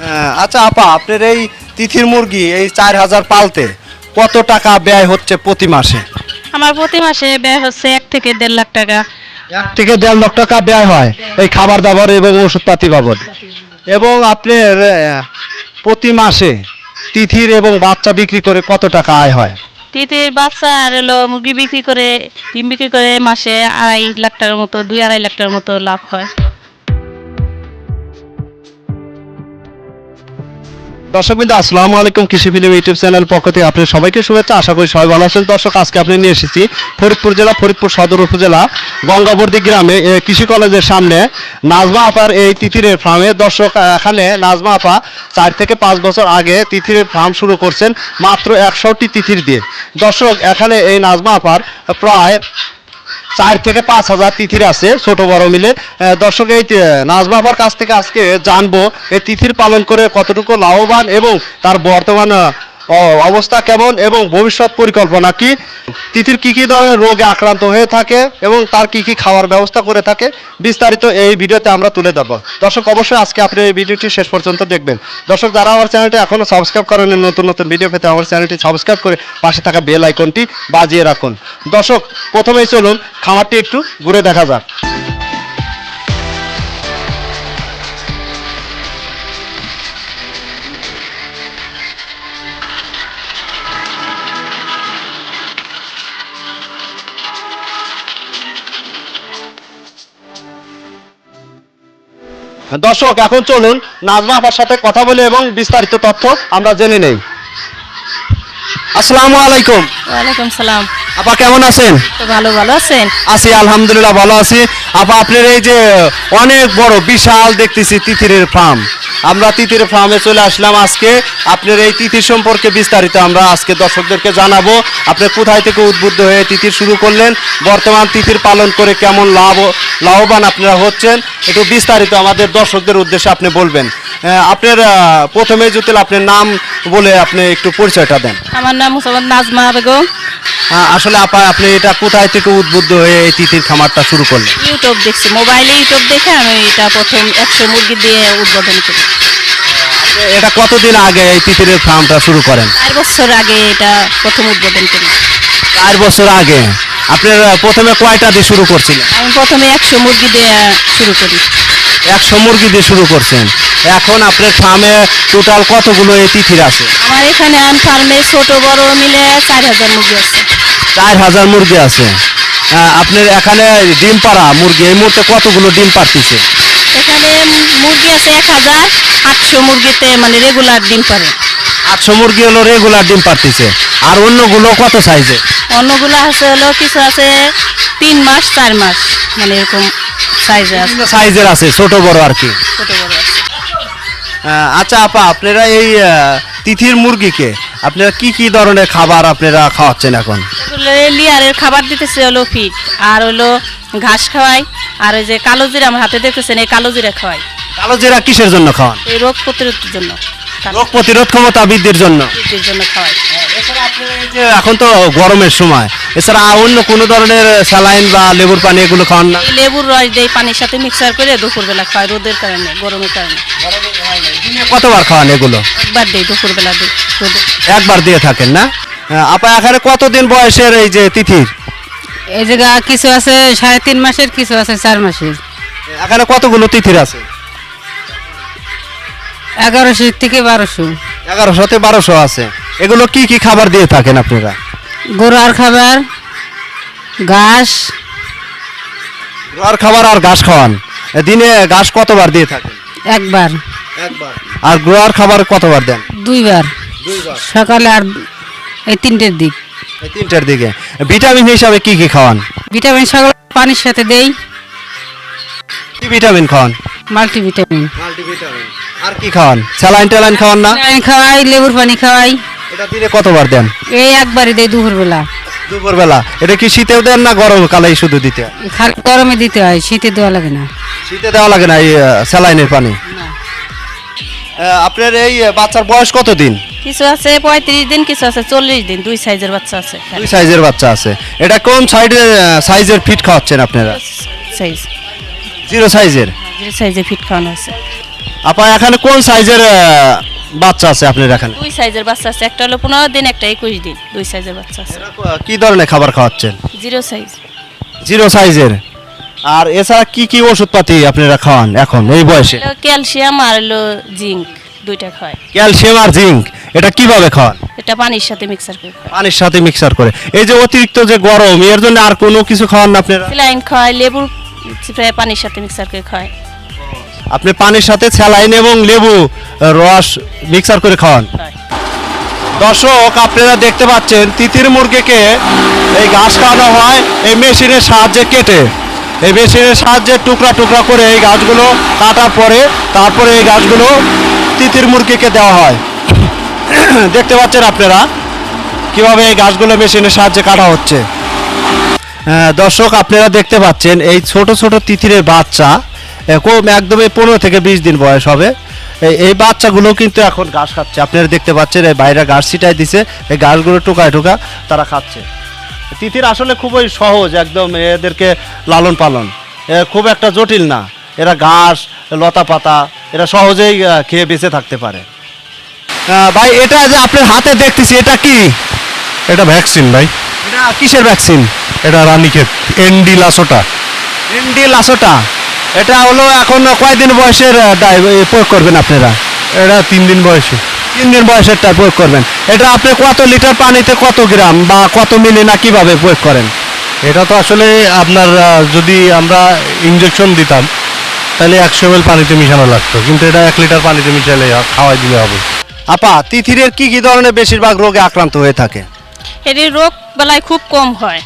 আহ, আচ্ছা আপা আপনার এই তিথির মুরগি এই চার হাজার পালতে কত টাকা ব্যয় হচ্ছে প্রতি মাসে? আমার প্রতি মাসে ব্যয় হচ্ছে এক থেকে দেড় লাখ টাকা। এক থেকে দেড় লক্ষ টাকা ব্যয় হয় এই খাবার দাবার এবং ওষুধপাতি বাবদ। এবং আপনার প্রতি মাসে তিথির এবং বাচ্চা বিক্রি করে কত টাকা আয় হয়? তিতির বাচ্চা আর হলো মুরগি বিক্রি করে ডিম বিক্রি করে মাসে আড়াই লাখ টাকার মতো দুই আড়াই লাখ টাকার মতো লাভ হয়। দর্শক বিন্দু আসসালামু আলাইকুম কৃষি ফিল্ম ইউটিউব চ্যানেল পক্ষ থেকে আপনাদের সবাইকে শুভেচ্ছা। আশা করি সবাই ভালো আছেন। দর্শক, আজকে আপনি নিয়ে এসেছি ফরিদপুর জেলা, ফরিদপুর সদর উপজেলা গঙ্গাবর্দী গ্রামে কৃষি কলেজের সামনে নাজমা আপার এই তিতিরের ফার্মে দর্শক এখানে নাজমা আপা চার থেকে পাঁচ বছর আগে তিতিরের ফার্ম শুরু করছেন মাত্র একশোটি তিথির দিয়ে। দর্শক, এখানে এই নাজমা আপার প্রায় চার থেকে পাঁচ হাজার তিথির আছে, ছোট বড় মিলে। দর্শক, এই বাবার কাছ থেকে আজকে জানব, এই তিথির পালন করে কতটুকু লাভবান এবং তার বর্তমান অবস্থা কেমন এবং ভবিষ্যৎ পরিকল্পনা কি? তিথির কি কি ধরনের রোগে আক্রান্ত হয়ে থাকে এবং তার কি কি খাওয়ার ব্যবস্থা করে থাকে বিস্তারিত এই ভিডিওতে আমরা তুলে ধরবো। দর্শক, অবশ্যই আজকে আপনি এই ভিডিওটি শেষ পর্যন্ত দেখবেন। দর্শক, যারা আমার চ্যানেলটি এখনও সাবস্ক্রাইব করেন নতুন নতুন ভিডিও পেতে আমার চ্যানেলটি সাবস্ক্রাইব করে পাশে থাকা বেল আইকনটি বাজিয়ে রাখুন। দর্শক, প্রথমেই চলুন খামারটি একটু ঘুরে দেখা যাক। দর্শক এখন চলুন নাজমা আপার সাথে কথা বলে এবং বিস্তারিত তথ্য আমরা জেনে নেই। আসসালামু আলাইকুম। ওয়ালাইকুম সালাম। আপা কেমন আছেন? তো ভালো ভালো আছেন? আছি আলহামদুলিল্লাহ ভালো আছি। আপা আপনার এই যে অনেক বড় বিশাল দেখতেছি তিতিরের ফার্ম। আমরা তিতির ফার্মে চলে আসলাম আজকে। আপনার এই তিথির সম্পর্কে বিস্তারিত আমরা আজকে দর্শকদেরকে জানাব। আপনি কোথায় থেকে উদ্বুদ্ধ হয়ে তিথির শুরু করলেন? বর্তমান তিথির পালন করে কেমন লাভ লাভবান আপনারা হচ্ছেন? একটু বিস্তারিত আমাদের দর্শকদের উদ্দেশ্যে আপনি বলবেন। আপনার প্রথমে যদি আপনার নাম বলে আপনি একটু পরিচয়টা দেন। আমার নাম মোসাম্মদ নাজমা বেগম। আসলে আপা আপনি এটা কোথায় থেকে উদ্বুদ্ধ হয়ে এই তিথির খামারটা শুরু করলেন? ইউটিউব দেখছি মোবাইলে ইউটিউব দেখে আমি এটা প্রথম একশো মুরগি দিয়ে উদ্বোধন করি। এটা কতদিন আগে এই তিতিরের ফার্মটা শুরু করেন? চার বছর আগে এটা প্রথম উদ্বোধন করি। চার বছর আগে? আপনার প্রথমে কয়টা দিয়ে শুরু করছিলেন? আমি প্রথমে একশো মুরগি দিয়ে শুরু করি। একশো মুরগি দিয়ে শুরু করছেন। এখন আপনার ফার্মে টোটাল কতগুলো এই তিথির আছে? আমার এখানে আন ফার্মে ছোট বড় মিলে চার হাজার মুরগি আছে। চার হাজার মুরগি আছে। আপনার এখানে ডিম পাড়া মুরগি এই মুহূর্তে কতগুলো ডিম পাড়তেছে? এখানে মুরগি আছে এক হাজার আটশো মুরগিতে মানে রেগুলার ডিম পারে আটশো মুরগি হলো রেগুলার ডিম পাড়তেছে। আর অন্যগুলো কত সাইজে অন্যগুলো আছে হলো কিছু আছে তিন মাস চার মাস মানে এরকম সাইজে আছে। সাইজের আছে ছোট বড় আর কি। ছোট বড় আচ্ছা আপা আপনারা এই তিথির মুরগিকে আপনারা কি কি ধরনের খাবার আপনারা খাওয়াচ্ছেন এখন? এগুলো লিয়ারের খাবার দিতেছে হলো ফিট আর হলো ঘাস খাওয়াই আর ওই যে কালো জিরা আমার হাতে দেখতেছেন এই কালো জিরা খাওয়াই কালো জিরা কিসের জন্য খাওয়ান? এই রোগ প্রতিরোধের জন্য। রোগ প্রতিরোধ ক্ষমতা বৃদ্ধির জন্য। বৃদ্ধির জন্য খাওয়াই এই যে এখন তো গরমের সময় এছাড়া অন্য কোনো ধরনের স্যালাইন বা লেবুর পানি এগুলো খাওয়ান না? লেবুর রস দেই পানির সাথে মিক্সার করে দুপুরবেলা খাওয়াই রোদের কারণে গরমের কারণে। দিনে কতবার খাওয়ান এগুলো? একবার দেই দুপুরবেলা দিই একবার দিয়ে থাকেন না? আপা এখানে কতদিন বয়সের এই যে তিথির? এই জায়গা কিছু আছে সাড়ে তিন মাসের কিছু আছে চার মাসের। এখানে কতগুলো তিথির আছে? এগারোশো থেকে বারোশো। এগারোশোতে বারোশো আছে। এগুলো কি কি খাবার দিয়ে থাকেন আপনারা? গরুয়ার খাবার ঘাস। আর খাবার আর ঘাস খাওয়ান। দিনে ঘাস কতবার দিয়ে থাকেন? একবার একবার। আর গ্রোয়ার খাবার কতবার দেন? দুইবার। দুইবার। সকালে আর এই তিনটের দিক। এই তিনটার দিকে। ভিটামিন হিসাবে কি কি খাওয়ান? ভিটামিন সকালে পানির সাথে দেই। কি ভিটামিন খাওয়ান? মাল্টিভিটামিন। মাল্টিভিটামিন। আর কি খাওয়ান? স্যালাইন ট্যালাইন খাওয়ান না? পানি খাওয়াই লেবুর পানি খাওয়াই। এটা দিনে কতবার দেন? এই একবারই দেই দুপুরবেলা। দুপুরবেলা। এটা কি শীতেও দেন না গরম কালেই শুধু দিতে হয়? খালি গরমে দিতে হয় শীতে দেওয়া লাগে না। শীতে দেওয়া লাগে না এই স্যালাইনের পানি? আপনার এই বাচ্চার বয়স কত দিন কিছু আছে পঁয়ত্রিশ দিন কিছু আছে চল্লিশ দিন দুই সাইজের বাচ্চা আছে। দুই সাইজের বাচ্চা আছে। এটা কোন সাইডের সাইজের ফিট খাওয়াচ্ছেন আপনারা? সাইজ জিরো সাইজের? জিরো সাইজে ফিট খাওয়ানো আছে। আপা এখানে কোন সাইজের বাচ্চা আছে আপনার এখানে? দুই সাইজের বাচ্চা আছে একটা হলো পনেরো দিন একটা একুশ দিন দুই সাইজের বাচ্চা আছে। কি ধরনের খাবার খাওয়াচ্ছেন? Zero size. জিরো সাইজের? আর এছাড়া কি কি ওষুধপাতি আপনারা খাওয়ান এখন এই বয়সে? ক্যালসিয়াম আর হলো জিঙ্ক দুইটা খায়। ক্যালসিয়াম আর জিঙ্ক এটা কীভাবে খাওয়ান এটা পানির সাথে মিক্সার করে পানির সাথে মিক্সার করে। এই যে অতিরিক্ত যে গরম এর জন্য আর কোনো কিছু খাওয়ান না আপনারা? স্যালাইন খায় লেবু পানির সাথে মিক্সার করে খায়। আপনি পানির সাথে স্যালাইন এবং লেবু রস মিক্সার করে খাওয়ান দর্শক আপনারা দেখতে পাচ্ছেন তিতির মুরগিকে এই ঘাস খাওয়ানো হয় এই মেশিনের সাহায্যে কেটে। এই মেশিনের সাহায্যে টুকরা টুকরা করে এই গাছগুলো কাটার পরে তারপরে এই গাছগুলো তিতির মুরগিকে দেওয়া হয়। দেখতে পাচ্ছেন আপনারা কীভাবে এই গাছগুলো মেশিনের সাহায্যে কাটা হচ্ছে। দর্শক, আপনারা দেখতে পাচ্ছেন এই ছোট ছোট তিতিরের বাচ্চা কম একদমই পনেরো থেকে বিশ দিন বয়স হবে। এই- বাচ্চাগুলো কিন্তু এখন ঘাস খাচ্ছে। আপনারা দেখতে পাচ্ছেন এই বাইরে ঘাস ছিটাই দিছে। এই ঘাসগুলো টুকায় টুকা তারা খাচ্ছে। তিতির আসলে খুবই সহজ একদম এদেরকে লালন পালন। খুব একটা জটিল না। এরা ঘাস লতা পাতা এরা সহজেই খেয়ে বেঁচে থাকতে পারে। ভাই এটা যে আপনার হাতে দেখতেছি এটা কি? এটা ভ্যাকসিন ভাই। এটা কিসের ভ্যাকসিন? এটা Ranikhet ND Lasota. ND Lasota. এটা হলো এখন কয়দিন বয়সের প্রয়োগ করবেন আপনারা? এটা তিন দিন বয়সে। তিন দিন বয়সেরটা প্রয়োগ করবেন। এটা আপনি কত লিটার পানিতে কত গ্রাম বা কত মিলি না কীভাবে প্রয়োগ করেন? এটা তো আসলে আপনার যদি আমরা ইঞ্জেকশন দিতাম তাহলে একশো এম পানিতে মিশানো লাগতো। কিন্তু এটা এক লিটার পানিতে মিশালে খাওয়াই দিলে হবে। আপা তিথিরের কি কি ধরনের বেশিরভাগ রোগে আক্রান্ত হয়ে থাকে? এটি রোগ বেলায় খুব কম হয়।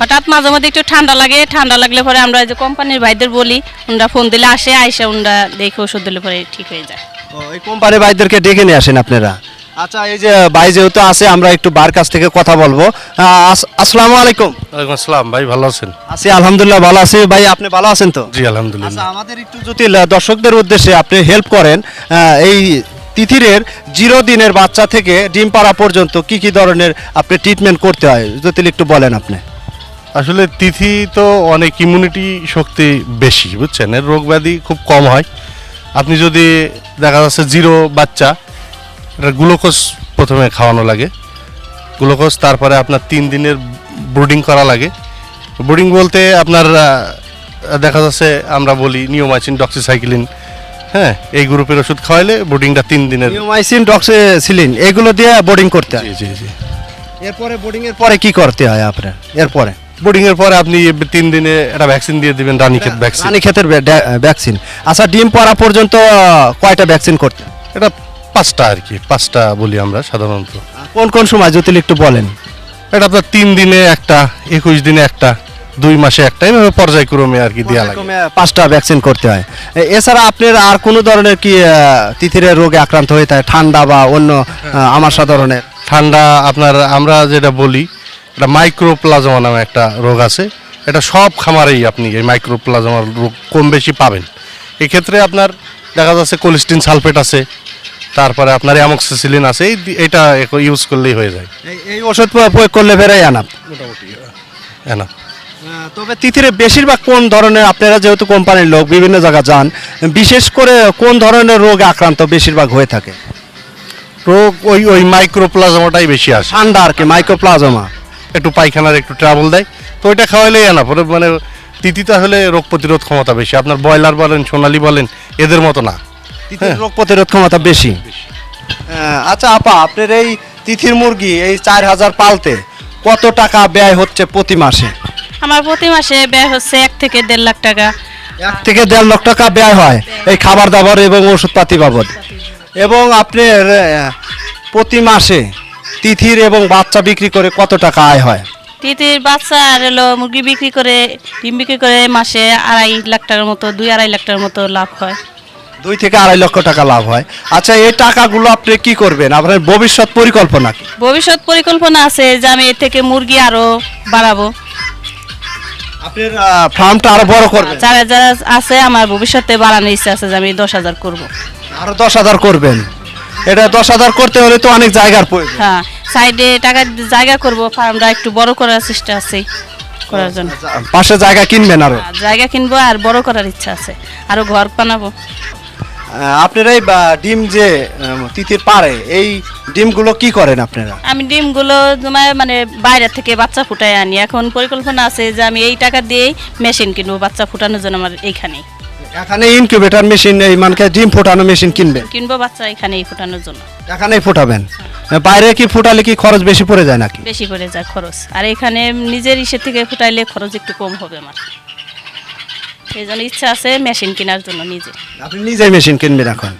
হঠাৎ মাঝে মধ্যে একটু ঠান্ডা লাগে। ঠান্ডা লাগলে পরে আমরা যে কোম্পানির ভাইদের বলি ওনারা ফোন দিলে আসে আইসে ওনারা দেখে ওষুধ দিলে পরে ঠিক হয়ে যায়। এই কোম্পানির ভাইদেরকে ডেকে নিয়ে আসেন আপনারা। আচ্ছা এই যে ভাই যেহেতু আছে আমরা একটু বার কাছ থেকে কথা বলব। আসসালামু আলাইকুম। ওয়ালাইকুম আসসালাম ভাই ভালো আছেন? আছি আলহামদুলিল্লাহ ভালো আছি। ভাই আপনি ভালো আছেন তো? জি আলহামদুলিল্লাহ। আচ্ছা আমাদের একটু যদি দর্শকদের উদ্দেশ্যে আপনি হেল্প করেন এই তিথিরের জিরো দিনের বাচ্চা থেকে ডিম পাড়া পর্যন্ত কি কি ধরনের আপনি ট্রিটমেন্ট করতে হয়? যদি একটু বলেন আপনি। আসলে তিথি তো অনেক ইমিউনিটি শক্তি বেশি বুঝছেন? এর রোগ ব্যাধি খুব কম হয়। আপনি যদি দেখা যাচ্ছে জিরো বাচ্চা এটা গ্লুকোজ প্রথমে খাওয়ানো লাগে। গ্লুকোজ তারপরে আপনার তিন দিনের ব্রুডিং করা লাগে। ব্রুডিং বলতে আপনার দেখা যাচ্ছে আমরা বলি নিওমাইসিন ডক্সিসাইক্লিন হ্যাঁ এই গ্রুপের ওষুধ খাওয়াইলে ব্রুডিংটা তিন দিনের। নিউমাইসিন ডক্সিসিলিন এগুলো দিয়ে বোর্ডিং করতে হয়। জি জি জি। এরপরে বোর্ডিং এর পরে কি করতে হয় আপনার? এরপরে। ব্রুডিং এর পরে আপনি তিন দিনে একটা ভ্যাকসিন দিয়ে দিবেন রানীক্ষেত ভ্যাকসিন রানী ক্ষেতের ভ্যাকসিন আচ্ছা ডিম পাড়া পর্যন্ত কয়টা ভ্যাকসিন করতে? এটা পাঁচটা আর কি পাঁচটা বলি আমরা সাধারণত। কোন কোন সময় যদি একটু বলেন। এটা আপনার তিন দিনে একটা একুশ দিনে একটা দুই মাসে একটা এইভাবে পর্যায়ক্রমে আর কি দেওয়া লাগে। পাঁচটা ভ্যাকসিন করতে হয়। এছাড়া আপনার আর কোনো ধরনের কি তিথিরের রোগে আক্রান্ত হয়ে থাকে ঠান্ডা বা অন্য আহ, আমাশা ধরনের? ঠান্ডা আপনার আমরা যেটা বলি এটা মাইক্রোপ্লাজমা নামে একটা রোগ আছে। এটা সব খামারেই আপনি এই মাইক্রোপ্লাজমার রোগ কম বেশি পাবেন। এক্ষেত্রে আপনার দেখা যাচ্ছে কোলিস্টিন সালফেট আছে তারপরে আপনার অ্যামক্সিসিলিন আছে এই এটা ইউজ করলেই হয়ে যায়। এই- ওষুধ প্রয়োগ করলে বেড়াই আনা মোটামুটি না তবে তিথিরে বেশিরভাগ কোন ধরনের আপনারা যেহেতু কোম্পানির লোক বিভিন্ন জায়গা যান বিশেষ করে কোন ধরনের রোগে আক্রান্ত বেশিরভাগ হয়ে থাকে? রোগ ওই ওই মাইক্রোপ্লাজমাটাই বেশি আসে। ঠান্ডা আর কি মাইক্রোপ্লাজমা একটু পায়খানার একটু ট্রাবল দেয় তো ওইটা খাওয়াইলেই আনা। পরে মানে তিতিতে হলে রোগ প্রতিরোধ ক্ষমতা বেশি। আপনার ব্রয়লার বলেন সোনালি বলেন এদের মতো না। তিথির রোগ প্রতিরোধ ক্ষমতা বেশি। আচ্ছা আপা আপনার এই তিথির মুরগি এই চার হাজার পালতে কত টাকা ব্যয় হচ্ছে প্রতি মাসে? আমার প্রতি মাসে ব্যয় হচ্ছে এক থেকে দেড় লাখ টাকা। এক থেকে দেড় লাখ টাকা ব্যয় হয় এই খাবার দাবার এবং ওষুধপাতি বাবদ। এবং আপনার প্রতি মাসে তিথির এবং বাচ্চা বিক্রি করে কত টাকা আয় হয়? তিতির বাচ্চা আর হলো মুরগি বিক্রি করে ডিম বিক্রি করে মাসে আড়াই লাখ টাকার মতো দুই আড়াই লাখ টাকার মতো লাভ হয়। দুই থেকে আড়াই লক্ষ টাকা লাভ হয়। আচ্ছা এই টাকাগুলো আপনি কি করবেন? আপনার ভবিষ্যৎ পরিকল্পনা কি? ভবিষ্যৎ পরিকল্পনা আছে যে আমি এর থেকে মুরগি আরও বাড়াবো। আপনার ফার্মটা আরও বড় করবেন? যারা যারা আছে আমার ভবিষ্যতে বাড়ানোর ইচ্ছা আছে যে আমি দশ হাজার করব। আরও দশ হাজার করবেন? এটা দশ হাজার করতে হলে তো অনেক জায়গার প্রয়োজন। হ্যাঁ সাইডে টাকা জায়গা করব ফার্মটা একটু বড় করার চেষ্টা আছে করার জন্য। পাশে জায়গা কিনবেন আরও? আর জায়গা কিনবো আর বড় করার ইচ্ছা আছে আরও ঘর বানাবো। আপনারা এই ডিম যে তিতির পারে এই ডিমগুলো কি করেন আপনারা? আমি ডিমগুলো তোমার মানে বাইরে থেকে বাচ্চা ফুটাই আনি। এখন পরিকল্পনা আছে যে আমি এই টাকা দিয়েই মেশিন কিনবো বাচ্চা ফুটানোর জন্য আমার এইখানেই। এখানে ইনকিউবেটর মেশিন এই মানকে ডিম ফোটানো মেশিন কিনবে? কিনবো বাচ্চা এখানেই ফোটানোর জন্য। এখানেই ফোটাবেন? বাইরে কি ফোটালে কি খরচ বেশি পড়ে যায় নাকি? বেশি পড়ে যায় খরচ। আর এখানে নিজের ইসে থেকে ফোটাইলে খরচ একটু কম হবে আমার। এই জন্য ইচ্ছা আছে মেশিন কেনার জন্য নিজে। আপনি নিজে মেশিন কিনবেন এখন?